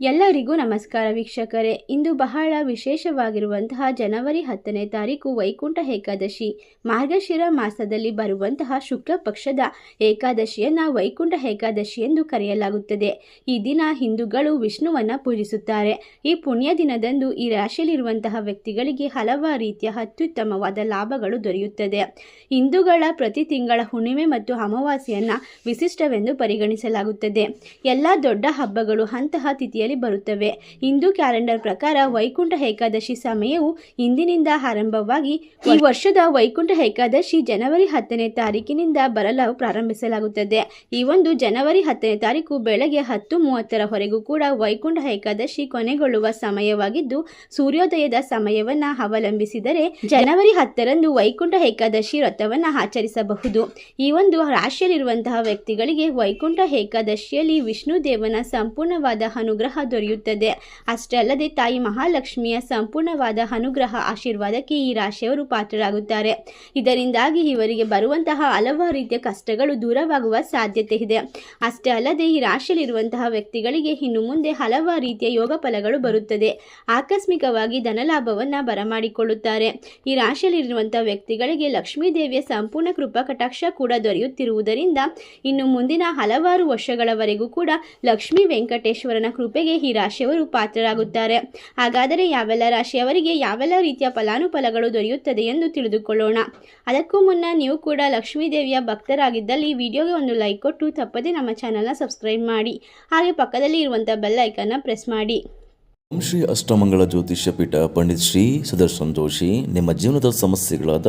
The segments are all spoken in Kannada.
ಎಲ್ಲರಿಗೂ ನಮಸ್ಕಾರ ವೀಕ್ಷಕರೇ. ಇಂದು ಬಹಳ ವಿಶೇಷವಾಗಿರುವಂತಹ ಜನವರಿ ಹತ್ತನೇ ತಾರೀಕು ವೈಕುಂಠ ಏಕಾದಶಿ. ಮಾರ್ಗಶಿರ ಮಾಸದಲ್ಲಿ ಬರುವಂತಹ ಶುಕ್ಲ ಪಕ್ಷದ ಏಕಾದಶಿಯನ್ನ ವೈಕುಂಠ ಏಕಾದಶಿ ಎಂದು ಕರೆಯಲಾಗುತ್ತದೆ. ಈ ದಿನ ಹಿಂದೂಗಳು ವಿಷ್ಣುವನ್ನ ಪೂಜಿಸುತ್ತಾರೆ. ಈ ಪುಣ್ಯ ದಿನದಂದು ಈ ರಾಶಿಯಲ್ಲಿರುವಂತಹ ವ್ಯಕ್ತಿಗಳಿಗೆ ಹಲವಾರು ರೀತಿಯ ಅತ್ಯುತ್ತಮವಾದ ಲಾಭಗಳು ದೊರೆಯುತ್ತದೆ. ಹಿಂದೂಗಳ ಪ್ರತಿ ತಿಂಗಳ ಹುಣ್ಣಿಮೆ ಮತ್ತು ಅಮಾವಾಸ್ಯೆಯನ್ನು ವಿಶಿಷ್ಟವೆಂದು ಪರಿಗಣಿಸಲಾಗುತ್ತದೆ. ಎಲ್ಲ ದೊಡ್ಡ ಹಬ್ಬಗಳು ಅಂತಹ ತಿಥಿಯಲ್ಲಿ ಬರುತ್ತವೆ. ಹಿಂದೂ ಕ್ಯಾಲೆಂಡರ್ ಪ್ರಕಾರ ವೈಕುಂಠ ಏಕಾದಶಿ ಸಮಯವು ಇಂದಿನಿಂದ ಆರಂಭವಾಗಿ ಈ ವರ್ಷದ ವೈಕುಂಠ ಏಕಾದಶಿ ಜನವರಿ ಹತ್ತನೇ ತಾರೀಕಿನಿಂದ ಬರಲು ಪ್ರಾರಂಭಿಸಲಾಗುತ್ತದೆ. ಈ ಒಂದು ಜನವರಿ ಹತ್ತನೇ ತಾರೀಕು ಬೆಳಗ್ಗೆ ಹತ್ತು ಮೂವತ್ತರವರೆಗೂ ಕೂಡ ವೈಕುಂಠ ಏಕಾದಶಿ ಕೊನೆಗೊಳ್ಳುವ ಸಮಯವಾಗಿದ್ದು, ಸೂರ್ಯೋದಯದ ಸಮಯವನ್ನ ಅವಲಂಬಿಸಿದರೆ ಜನವರಿ ಹತ್ತರಂದು ವೈಕುಂಠ ಏಕಾದಶಿ ವ್ರತವನ್ನ ಆಚರಿಸಬಹುದು. ಈ ಒಂದು ರಾಶಿಯಲ್ಲಿರುವಂತಹ ವ್ಯಕ್ತಿಗಳಿಗೆ ವೈಕುಂಠ ಏಕಾದಶಿಯಲ್ಲಿ ವಿಷ್ಣು ದೇವನ ಸಂಪೂರ್ಣವಾದ ಅನುಗ್ರಹ ದೊರೆಯುತ್ತದೆ. ಅಷ್ಟೇ ಅಲ್ಲದೆ ತಾಯಿ ಮಹಾಲಕ್ಷ್ಮಿಯ ಸಂಪೂರ್ಣವಾದ ಅನುಗ್ರಹ ಆಶೀರ್ವಾದಕ್ಕೆ ಈ ರಾಶಿಯವರು ಪಾತ್ರರಾಗುತ್ತಾರೆ. ಇದರಿಂದಾಗಿ ಇವರಿಗೆ ಬರುವಂತಹ ಹಲವಾರು ರೀತಿಯ ಕಷ್ಟಗಳು ದೂರವಾಗುವ ಸಾಧ್ಯತೆ ಇದೆ. ಅಷ್ಟೇ ಅಲ್ಲದೆ ಈ ರಾಶಿಯಲ್ಲಿರುವಂತಹ ವ್ಯಕ್ತಿಗಳಿಗೆ ಇನ್ನು ಮುಂದೆ ಹಲವಾರು ರೀತಿಯ ಯೋಗ ಫಲಗಳು ಬರುತ್ತದೆ. ಆಕಸ್ಮಿಕವಾಗಿ ಧನಲಾಭವನ್ನು ಬರಮಾಡಿಕೊಳ್ಳುತ್ತಾರೆ. ಈ ರಾಶಿಯಲ್ಲಿರುವಂತಹ ವ್ಯಕ್ತಿಗಳಿಗೆ ಲಕ್ಷ್ಮೀ ದೇವಿಯ ಸಂಪೂರ್ಣ ಕೃಪಾ ಕಟಾಕ್ಷ ಕೂಡ ದೊರೆಯುತ್ತಿರುವುದರಿಂದ ಇನ್ನು ಮುಂದಿನ ಹಲವಾರು ವರ್ಷಗಳವರೆಗೂ ಕೂಡ ಲಕ್ಷ್ಮೀ ವೆಂಕಟೇಶ್ವರನ ಕೃಪೆಗೆ ಈ ರಾಶಿಯವರು ಪಾತ್ರರಾಗುತ್ತಾರೆ. ಹಾಗಾದರೆ ಯಾವೆಲ್ಲ ರಾಶಿಯವರಿಗೆ ಯಾವೆಲ್ಲ ರೀತಿಯ ಫಲಾನುಫಲಗಳು ದೊರೆಯುತ್ತದೆ ಎಂದು ತಿಳಿದುಕೊಳ್ಳೋಣ. ಅದಕ್ಕೂ ಮುನ್ನ ನೀವು ಕೂಡ ಲಕ್ಷ್ಮೀ ದೇವಿಯ ಭಕ್ತರಾಗಿದ್ದಲ್ಲಿ ವಿಡಿಯೋಗೆ ಒಂದು ಲೈಕ್ ಕೊಟ್ಟು ತಪ್ಪದೆ ನಮ್ಮ ಚಾನಲ್ನ ಸಬ್ಸ್ಕ್ರೈಬ್ ಮಾಡಿ. ಹಾಗೆ ಪಕ್ಕದಲ್ಲಿ ಇರುವಂಥ ಬೆಲ್ ಐಕನ್ನ ಪ್ರೆಸ್ ಮಾಡಿ. ಓಂ ಶ್ರೀ ಅಷ್ಟಮಂಗಳ ಜ್ಯೋತಿಷ್ಯ ಪೀಠ ಪಂಡಿತ್ ಶ್ರೀ ಸುದರ್ಶನ್ ಜೋಶಿ ನಿಮ್ಮ ಜೀವನದ ಸಮಸ್ಯೆಗಳಾದ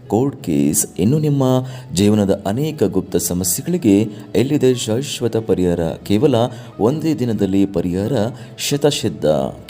ಕೋರ್ಟ್ ಕೇಸ್ ಇನ್ನು ನಿಮ್ಮ ಜೀವನದ ಅನೇಕ ಗುಪ್ತ ಸಮಸ್ಯೆಗಳಿಗೆ ಎಲ್ಲಿದೆ ಶಾಶ್ವತ ಪರಿಹಾರ? ಕೇವಲ ಒಂದೇ ದಿನದಲ್ಲಿ ಪರಿಹಾರ? ಶತಸಿದ್ಧ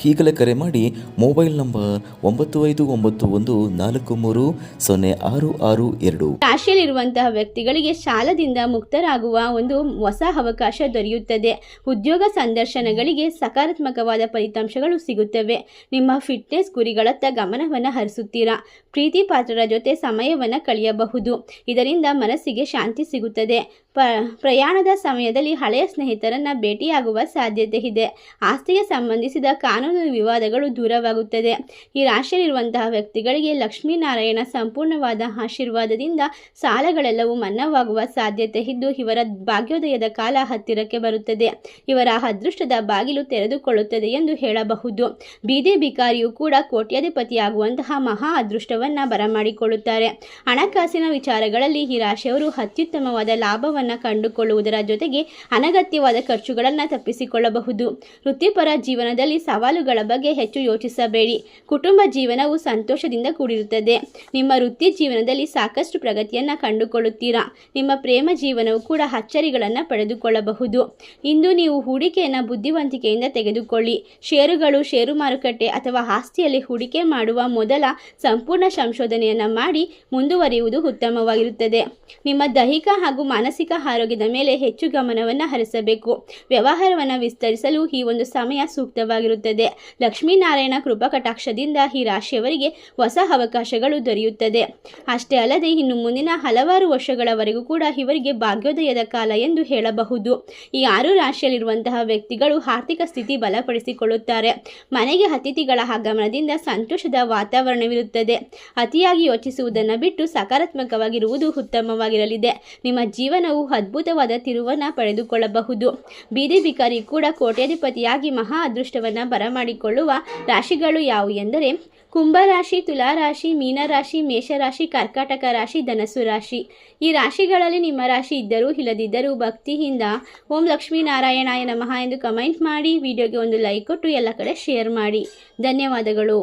ಈಗಲೇ ಕರೆ ಮಾಡಿ ಮೊಬೈಲ್ ನಂಬರ್ ಒಂಬತ್ತು ಐದು ಒಂಬತ್ತು ಒಂದು ನಾಲ್ಕು ಮೂರು ಸೊನ್ನೆ ಆರು ಆರು ಎರಡು. ರಾಶಿಯಲ್ಲಿರುವಂತಹ ವ್ಯಕ್ತಿಗಳಿಗೆ ಸಾಲದಿಂದ ಮುಕ್ತರಾಗುವ ಒಂದು ಹೊಸ ಅವಕಾಶ ದೊರೆಯುತ್ತದೆ. ಉದ್ಯೋಗ ಸಂದರ್ಶನಗಳಿಗೆ ಸಕಾರಾತ್ಮಕವಾದ ಫಲಿತಾಂಶಗಳು ಸಿಗುತ್ತವೆ. ನಿಮ್ಮ ಫಿಟ್ನೆಸ್ ಗುರಿಗಳತ್ತ ಗಮನವನ್ನು ಹರಿಸುತ್ತೀರಾ? ಪ್ರೀತಿ ಪಾತ್ರರ ಜೊತೆ ಸಮಯವನ್ನು ಕಳೆಯಬಹುದು. ಇದರಿಂದ ಮನಸ್ಸಿಗೆ ಶಾಂತಿ ಸಿಗುತ್ತದೆ. ಪ, ಪ್ರಯಾಣದ ಸಮಯದಲ್ಲಿ ಹಳೆಯ ಸ್ನೇಹಿತರನ್ನ ಭೇಟಿಯಾಗುವ ಸಾಧ್ಯತೆ ಇದೆ. ಆಸ್ತಿಗೆ ಸಂಬಂಧಿಸಿದ ಕಾನೂನು ವಿವಾದಗಳು ದೂರವಾಗುತ್ತದೆ. ಈ ರಾಶಿಯಲ್ಲಿರುವಂತಹ ವ್ಯಕ್ತಿಗಳಿಗೆ ಲಕ್ಷ್ಮೀನಾರಾಯಣ ಸಂಪೂರ್ಣವಾದ ಆಶೀರ್ವಾದದಿಂದ ಸಾಲಗಳೆಲ್ಲವೂ ಮನ್ನವಾಗುವ ಸಾಧ್ಯತೆ ಇದ್ದು, ಇವರ ಭಾಗ್ಯೋದಯದ ಕಾಲ ಹತ್ತಿರಕ್ಕೆ ಬರುತ್ತದೆ. ಇವರ ಅದೃಷ್ಟದ ಬಾಗಿಲು ತೆರೆದುಕೊಳ್ಳುತ್ತದೆ ಎಂದು ಹೇಳಬಹುದು. ಬೀದಿ ಬಿಕಾರಿಯು ಕೂಡ ಕೋಟ್ಯಾಧಿಪತಿಯಾಗುವಂತಹ ಮಹಾ ಅದೃಷ್ಟವನ್ನ ಬರಮಾಡಿಕೊಳ್ಳುತ್ತಾರೆ. ಹಣಕಾಸಿನ ವಿಚಾರಗಳಲ್ಲಿ ಈ ರಾಶಿಯವರು ಅತ್ಯುತ್ತಮವಾದ ಲಾಭವನ್ನು ಕಂಡುಕೊಳ್ಳುವುದರ ಜೊತೆಗೆ ಅನಗತ್ಯವಾದ ಖರ್ಚುಗಳನ್ನು ತಪ್ಪಿಸಿಕೊಳ್ಳಬಹುದು. ವೃತ್ತಿಪರ ಜೀವನದಲ್ಲಿ ಸವಾಲುಗಳ ಬಗ್ಗೆ ಹೆಚ್ಚು ಯೋಚಿಸಬೇಡಿ. ಕುಟುಂಬ ಜೀವನವು ಸಂತೋಷದಿಂದ ಕೂಡಿರುತ್ತದೆ. ನಿಮ್ಮ ವೃತ್ತಿ ಜೀವನದಲ್ಲಿ ಸಾಕಷ್ಟು ಪ್ರಗತಿಯನ್ನು ಕಂಡುಕೊಳ್ಳುತ್ತೀರಾ? ನಿಮ್ಮ ಪ್ರೇಮ ಜೀವನವು ಕೂಡ ಅಚ್ಚರಿಗಳನ್ನು ಪಡೆದುಕೊಳ್ಳಬಹುದು. ಇಂದು ನೀವು ಹೂಡಿಕೆಯನ್ನು ಬುದ್ಧಿವಂತಿಕೆಯಿಂದ ತೆಗೆದುಕೊಳ್ಳಿ. ಷೇರುಗಳು, ಷೇರು ಮಾರುಕಟ್ಟೆ ಅಥವಾ ಆಸ್ತಿಯಲ್ಲಿ ಹೂಡಿಕೆ ಮಾಡುವ ಮೊದಲ ಸಂಪೂರ್ಣ ಸಂಶೋಧನೆಯನ್ನು ಮಾಡಿ ಮುಂದುವರಿಯುವುದು ಉತ್ತಮವಾಗಿರುತ್ತದೆ. ನಿಮ್ಮ ದೈಹಿಕ ಹಾಗೂ ಮಾನಸಿಕ ಆರೋಗ್ಯದ ಮೇಲೆ ಹೆಚ್ಚು ಗಮನವನ್ನು ಹರಿಸಬೇಕು. ವ್ಯವಹಾರವನ್ನು ವಿಸ್ತರಿಸಲು ಈ ಒಂದು ಸಮಯ ಸೂಕ್ತವಾಗಿರುತ್ತದೆ. ಲಕ್ಷ್ಮೀನಾರಾಯಣ ಕೃಪಾ ಕಟಾಕ್ಷದಿಂದ ಈ ರಾಶಿಯವರಿಗೆ ಹೊಸ ಅವಕಾಶಗಳು ದೊರೆಯುತ್ತದೆ. ಅಷ್ಟೇ ಅಲ್ಲದೆ ಇನ್ನು ಮುಂದಿನ ಹಲವಾರು ವರ್ಷಗಳವರೆಗೂ ಕೂಡ ಇವರಿಗೆ ಭಾಗ್ಯೋದಯದ ಕಾಲ ಎಂದು ಹೇಳಬಹುದು. ಈ ಆರು ರಾಶಿಯಲ್ಲಿರುವಂತಹ ವ್ಯಕ್ತಿಗಳು ಆರ್ಥಿಕ ಸ್ಥಿತಿ ಬಲಪಡಿಸಿಕೊಳ್ಳುತ್ತಾರೆ. ಮನೆಗೆ ಅತಿಥಿಗಳ ಆಗಮನದಿಂದ ಸಂತೋಷದ ವಾತಾವರಣವಿರುತ್ತದೆ. ಅತಿಯಾಗಿ ಯೋಚಿಸುವುದನ್ನು ಬಿಟ್ಟು ಸಕಾರಾತ್ಮಕವಾಗಿರುವುದು ಉತ್ತಮವಾಗಿರಲಿದೆ. ನಿಮ್ಮ ಜೀವನವು ಅದ್ಭುತವಾದ ತಿರುವನ್ನು ಪಡೆದುಕೊಳ್ಳಬಹುದು. ಬೀದಿ ಬಿಕಾರಿ ಕೂಡ ಕೋಟ್ಯಾಧಿಪತಿಯಾಗಿ ಮಹಾ ಅದೃಷ್ಟವನ್ನು ಬರಮಾಡಿಕೊಳ್ಳುವ ರಾಶಿಗಳು ಯಾವುವು ಎಂದರೆ ಕುಂಭರಾಶಿ ತುಲಾರಾಶಿ ಮೀನರಾಶಿ ಮೇಷರಾಶಿ ಕರ್ಕಾಟಕ ರಾಶಿ ಧನಸು ರಾಶಿ. ಈ ರಾಶಿಗಳಲ್ಲಿ ನಿಮ್ಮ ರಾಶಿ ಇದ್ದರೂ ಇಲ್ಲದಿದ್ದರೂ ಭಕ್ತಿಯಿಂದ ಓಂ ಲಕ್ಷ್ಮೀನಾರಾಯಣಾಯ ನಮಃ ಎಂದು ಕಮೆಂಟ್ ಮಾಡಿ, ವಿಡಿಯೋಗೆ ಒಂದು ಲೈಕ್ ಕೊಟ್ಟು ಎಲ್ಲ ಕಡೆ ಶೇರ್ ಮಾಡಿ. ಧನ್ಯವಾದಗಳು.